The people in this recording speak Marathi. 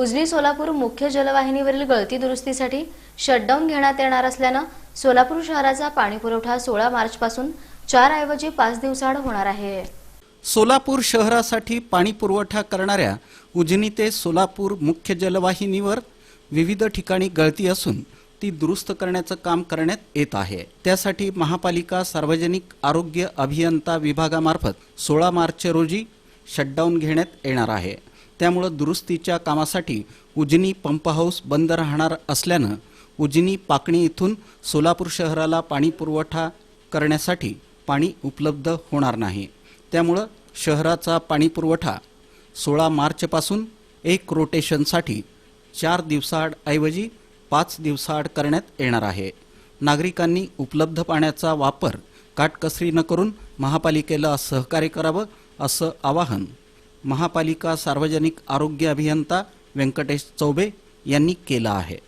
उजनी सोलापूर मुख्य जलवाहिनीवरील गळती दुरुस्तीसाठी शटडाऊन घेण्यात येणार असल्यानं सोलापूर शहराचा पाणीपुरवठा सोळा मार्चपासून चार ऐवजी पाच दिवसाआड होणार आहे. सोलापूर शहरासाठी पाणी पुरवठा करणाऱ्या उजनी ते सोलापूर मुख्य जलवाहिनीवर विविध ठिकाणी गळती असून ती दुरुस्त करण्याचं काम करण्यात येत आहे. त्यासाठी महापालिका सार्वजनिक आरोग्य अभियंता विभागामार्फत सोळा मार्च रोजी शटडाऊन घेण्यात येणार आहे. त्यामुळं दुरुस्तीच्या कामासाठी उजनी पंप हाऊस बंद राहणार असल्यानं उजनी पाकणी इथून सोलापूर शहराला पाणी पुरवठा करण्यासाठी पाणी उपलब्ध होणार नाही. त्यामुळं शहराचा पाणी पुरवठा सोळा मार्चपासून एक रोटेशनसाठी चार दिवसाआडऐवजी पाच दिवसाआड करण्यात येणार आहे. नागरिकांनी उपलब्ध पाण्याचा वापर काटकसरीनं करून महापालिकेला सहकार्य करावं असं आवाहन महापालिका सार्वजनिक आरोग्य अभियंता व्यंकटेश चौबे यांनी केलं आहे.